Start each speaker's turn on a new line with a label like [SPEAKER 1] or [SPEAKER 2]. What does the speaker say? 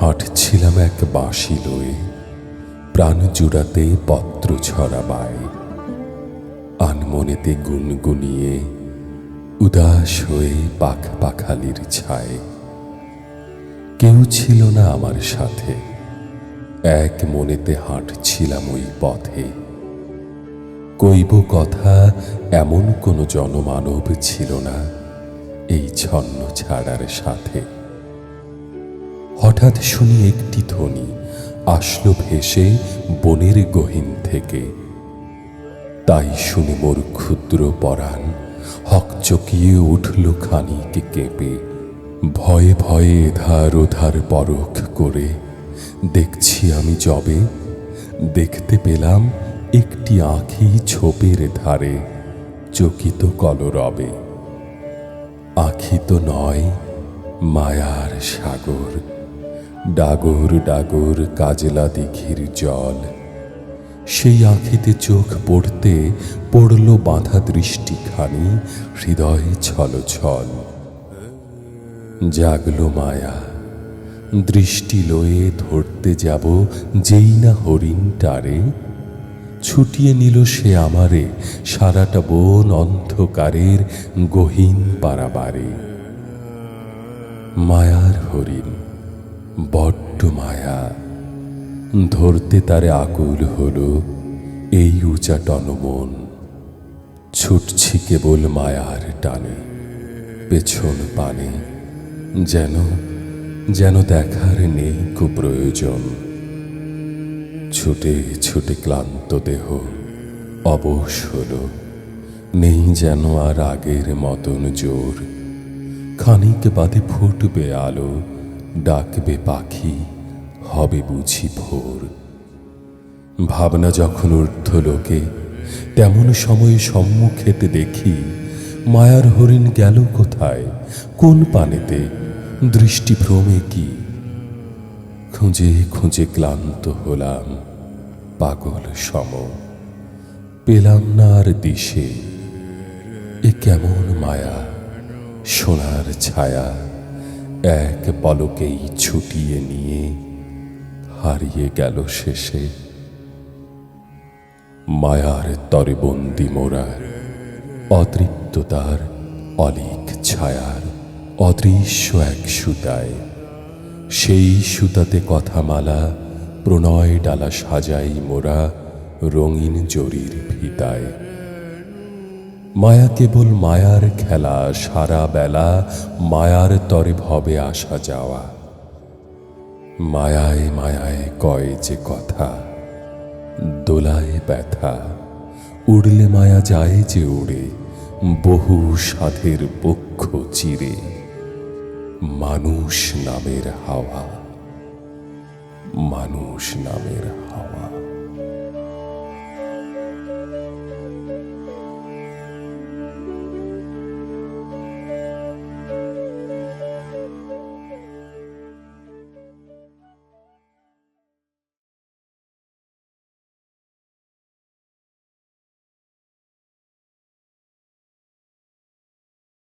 [SPEAKER 1] হাঁটছিলাম এক বাঁশি লয়ে, প্রাণ জুড়াতে পত্র ছড়াবায়। আনমনেতে গুনগুনিয়ে, উদাস হয়ে পাখ পাখালির ছায়। কেউ ছিল না আমার সাথে, এক মনেতে হাঁটছিলাম ওই পথে। কইব কথা, এমন কোনো জনমানব ছিল না, এই ছন্ন ছাড়ার সাথে। হঠাৎ শুনি একটি ধ্বনি। আসলো ভেসে বনের গহীন থেকে। তাই শুনে মোর ক্ষুদ্র পরাণ হকচকিয়ে উঠল খানিক কেঁপে। ভয়ে ভয়ে এধার ওধার পরখ করে দেখছি আমি জবে দেখতে পেলাম একটি আঁখি ছোপের ধারে চকিত কলরবে। আঁখি তো নয়, মায়ার সাগর। ডাগর ডাগর কাজলা দিঘির জল। সেই আখিতে চোখ পড়তে পড়ল বাঁধা দৃষ্টিখানি, হৃদয় ছল ছল। জাগলো মায়া, দৃষ্টি লয়ে ধরতে যাব যেই না হরিণটারে ছুটিয়ে নিল সে আমারে, সারাটা বন অন্ধকারের গহীন পারাবারে। মায়ার হরিণ। বড্ড মায়া। ধরতে তারে আকুল হলো এই উঁচা টনমন। ছুটছি কেবল মায়ার টানে, পেছন পানে, যেন যেন দেখার নেই কুপ্রয়োজন। ছুটে ছুটে ক্লান্ত দেহ অবশ হলো, নেই যেন আর আগের মতন জোর। খানিক বাদে ফুটবে আলো ডাকবে পাখি, হবে বুঝি ভোর। ভাবনা যখন ঊর্ধ্ব লোকে, তেমন সময়ে সম্মুখেতে দেখি, মায়ার হরিণ গেল কোথায়, কোন পানেতে, দৃষ্টি ভ্রমে কি। খুঁজে খুঁজে ক্লান্ত হলাম, পাগল সম। পেলাম না আর দিশে, এ কেমন মায়া, সোনার ছায়া। এক পলকেই ছুটিয়ে নিয়ে হারিয়ে গেল শেষে। মায়ার তরে বন্দি মোরা অতৃপ্ততার অলিক ছায়ার অদৃশ্য এক সুতায়। সেই সুতাতে কথামালা, প্রণয় ডালা সাজাই মোরা রঙিন জরির ফিতায়। মায়া কেবল মায়ার খেলা, সারা বেলা মায়ার তরে ভবে আসা যাওয়া। মায়ায় মায়ায় কয় যে কথা, দোলায় ব্যথা, উড়লে মায়া যায় যে উড়ে, বহু সাধের বক্ষ চিরে, মানুষ নামের হাওয়া, মানুষ নামের হাওয়া।